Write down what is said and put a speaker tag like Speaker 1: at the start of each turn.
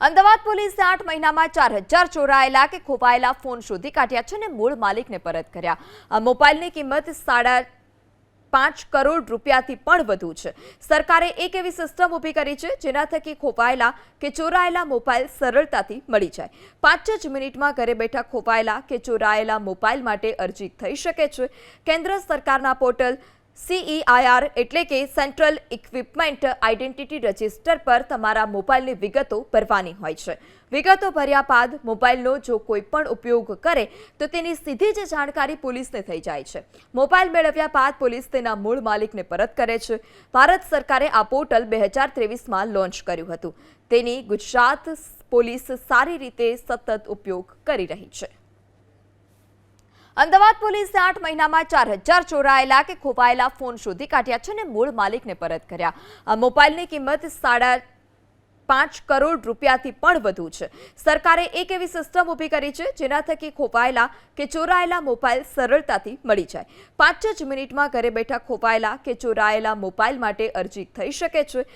Speaker 1: અમદાવાદ પોલીસે આઠ મહિનામાં ચાર હજાર ચોરાયેલા કે ખોવાયેલા ફોન શોધી કાઢ્યા છે અને મૂળ માલિકને પરત કર્યા. આ મોબાઈલની કિંમત સાડા પાંચ કરોડ રૂપિયાથી પણ વધુ છે. સરકારે એક એવી સિસ્ટમ ઊભી કરી છે, જેના થકી ખોવાયેલા કે ચોરાયેલા મોબાઈલ સરળતાથી મળી જાય. પાંચ જ મિનિટમાં ઘરે બેઠા ખોવાયેલા કે ચોરાયેલા મોબાઈલ માટે અરજી થઈ શકે છે. કેન્દ્ર સરકારના પોર્ટલ સીઈઆઈઆર એટલે કે સેન્ટ્રલ ઇક્વિપમેન્ટ આઇડેન્ટિટી રજિસ્ટર પર તમારા મોબાઈલની વિગતો ભરવાની હોય છે. વિગતો ભર્યા બાદ મોબાઈલનો જો કોઈ પણ ઉપયોગ કરે, તો તેની સીધી જ જાણકારી પોલીસને થઈ જાય છે. મોબાઈલ મેળવ્યા બાદ પોલીસ તેના મૂળ માલિકને પરત કરે છે. ભારત સરકારે આ પોર્ટલ બે હજાર ત્રેવીસમાં લોન્ચ કર્યું હતું. તેની ગુજરાત પોલીસ સારી રીતે સતત ઉપયોગ કરી રહી છે. અમદાવાદ પોલીસે આઠ મહિનામાં ચાર હજાર ચોરાયેલા કે ખોવાયેલા ફોન શોધી કાઢ્યા છે અને મૂળ માલિકને પરત કર્યા. આ મોબાઈલની કિંમત સાડા પાંચ કરોડ રૂપિયાથી પણ વધુ છે. સરકારે એક એવી સિસ્ટમ ઊભી કરી છે, જેના થકી ખોવાયેલા કે ચોરાયેલા મોબાઈલ સરળતાથી મળી જાય. પાંચ જ મિનિટમાં ઘરે બેઠા ખોવાયેલા કે ચોરાયેલા મોબાઈલ માટે અરજી થઈ શકે છે.